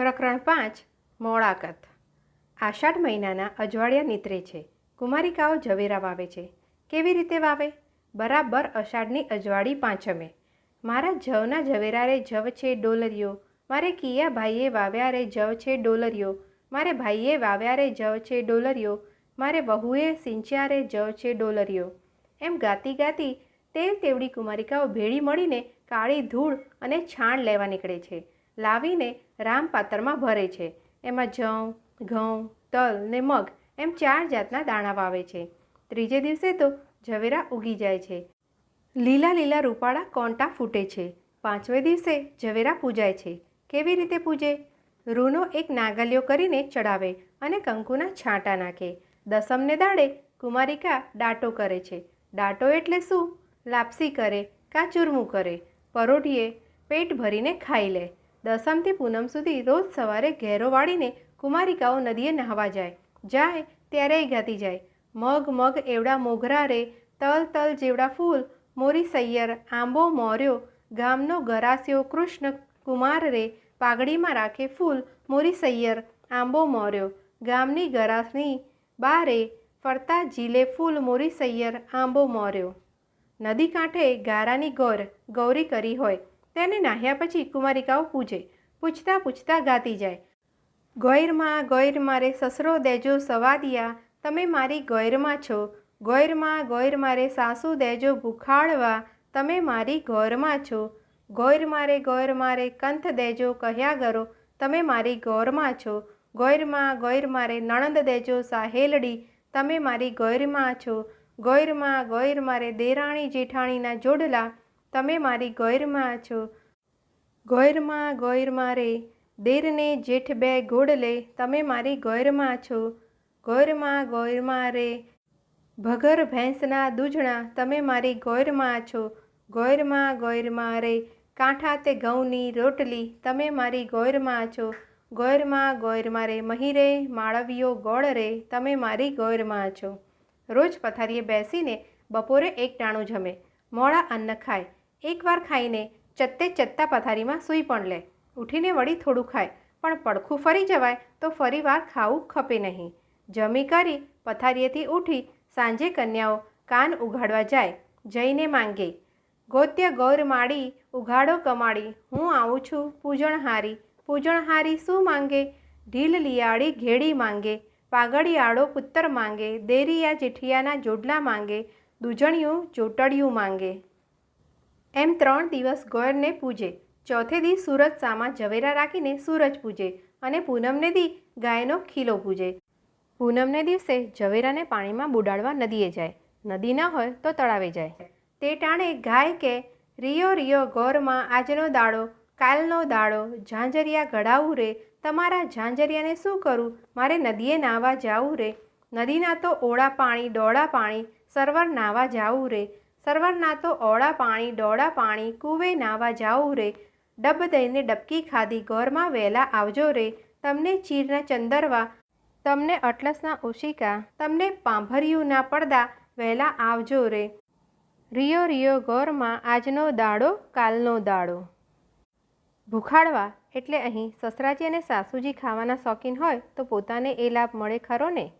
પ્રકરણ પાંચ મોળાકત આષાઢ મહિનાના અજવાળિયા નીતરે છે. કુમારિકાઓ ઝવેરા વાવે છે. કેવી રીતે વાવે? બરાબર અષાઢની અજવાળી પાંચમે. મારા જવના ઝવેરા રે જવ છે ડોલરિયો મારે કિયા ભાઈએ વાવ્યા રે જવ છે ડોલરિયો મારે ભાઈએ વાવ્યા રે જવ છે ડોલરિયો મારે વહુએ સિંચ્યા રે જવ છે ડોલરિયો એમ ગાતી ગાતી તેલ તેવડી કુમારિકાઓ ભેળી મળીને કાળી ધૂળ અને છાણ લેવા નીકળે છે. લાવીને રામપાતરમાં ભરે છે. એમાં જવ ઘઉં, તલ ને મગ એમ ચાર જાતના દાણા વાવે છે. ત્રીજે દિવસે તો ઝવેરા ઉગી જાય છે. લીલા લીલા રૂપાળા કોંટા ફૂટે છે. પાંચમે દિવસે ઝવેરા પૂજાય છે. કેવી રીતે પૂજે? રૂનો એક નાગલિયો કરીને ચડાવે અને કંકુના છાંટા નાખે. દસમને દાડે કુમારિકા ડાટો કરે છે. ડાટો એટલે શું? લાપસી કરે, કા ચૂરમું કરે? પરોઢીએ પેટ ભરીને ખાઈ લે. દસમથી પૂનમ સુધી રોજ સવારે ઘેરો વાળીને કુમારિકાઓ નદીએ નહાવા જાય. જાય ત્યારે ગાતી જાય. મગ મગ એવડા મોઘરા રે, તલ તલ જેવડા ફૂલ. મોરી સૈયર, આંબો મોર્યો, ગામનો ગરાસ્યો કૃષ્ણ કુમાર રે, પાઘડીમાં રાખે ફૂલ. મોરી સૈયર, આંબો મોર્યો, ગામની ગરાસની બારે ફરતા જીલે ફૂલ. મોરી સૈયર, આંબો મોર્યો. નદી કાંઠે ગારાની ગોર, ગૌરી કરી હોય. તેને નાહ્યા પછી કુમારિકાઓ પૂજે. પૂછતા પૂછતા ગાતી જાય. ગોયરમાં ગોયરમાં મારે સસરો દેજો સવાદિયા. તમે મારી ગોયરમાં છો. ગોયરમાં ગોયરમાં મારે સાસુ દેજો ભૂખાડવા. તમે મારી ગોરમાં છો. ગોયરમાં મારે ગોયરમાં મારે કંથ દેજો કહ્યા કરો તમે મારી ગોરમાં છો. ગોયરમાં ગોયરમાં મારે નણંદ દેજો સાહેલડી. તમે મારી ગોયરમાં છો. ગોયરમાં ગોયરમાં મારે દેરાણી જેઠાણીના જોડલા. તમે મારી ગોયરમાં છો. ગોયરમાં ગોયર મારે દેરને જેઠ બે ગોળ લે. તમે મારી ગોયરમાં છો. ગોયરમાં ગોયરમાં રે. ભગર ભેંસના દૂધણા તમે મારી ગોયરમાં છો. ગોયરમાં ગોયરમાં રે. કાંઠા તે ઘઉંની રોટલી. તમે મારી ગોયરમાં છો. ગોયરમાં ગોયરમાં રે. મહીરે માળવીઓ ગોળ રે. તમે મારી ગોયરમાં છો. રોજ પથારીએ બેસીને બપોરે એક ટાણું જમે. મોડા અન્ન ખાય. એકવાર ખાઈને ચત્તે ચત્તા પથારીમાં સૂઈ પણ લે. ઉઠીને વળી થોડું ખાય, પણ પડખું ફરી જવાય તો ફરી વાર ખાવું ખપે નહીં. જમી કરી પથારીએથી ઉઠી સાંજે કન્યાઓ કાન ઉઘાડવા જાય, જઈને માંગે. ગોત્ય ગૌર માડી ઉઘાડો કમાડી હું આવું છું પૂજણ હારી પૂજણ હારી શું માંગે? ઢીલ લિયાળી ઘેડી માંગે પાગડિયાળો પુત્તર માંગે, દેરિયા જેઠિયાના જોડલા માંગે, દૂજણિયું ચોટડિયું માંગે. એમ ત્રણ દિવસ ગોયરને પૂજે. ચોથે દી સૂરજ સામા ઝવેરા રાખીને સૂરજ પૂજે અને પૂનમને દી ગાયનો ખીલો પૂજે. પૂનમને દિવસે ઝવેરાને પાણીમાં બુડાડવા નદીએ જાય. નદી ન હોય તો તળાવે જાય. તે ટાણે ગાય કે, રિયો રિયો ગોરમાં આજનો દાડો, કાલનો દાડો, ઝાંઝરિયા ઘડાવું રે, તમારા ઝાંઝરિયાને શું કરું? મારે નદીએ નાહવા જાવું રે. નદીના તો ઓળા પાણી, ડોળા પાણી, સરવર નાહવા જાવું રે. સરવરના તો ઓળા પાણી, ડોળા પાણી, કૂવે નાહવા જાવું રે. ડબ દઈને ડબકી ખાધી ગોરમાં વહેલા આવજો રે. તમને ચીરના ચંદરવા, તમને અટલસના ઓશિકા, તમને પાંભરિયુંના પડદા, વહેલા આવજો રે. રિયો રિયો ગોરમાં આજનો દાડો, કાલનો દાડો. ભૂખાડવા, એટલે અહીં સસરાજી અને સાસુજી ખાવાના શોખીન હોય, તો પોતાને એ લાભ મળે ખરો ને?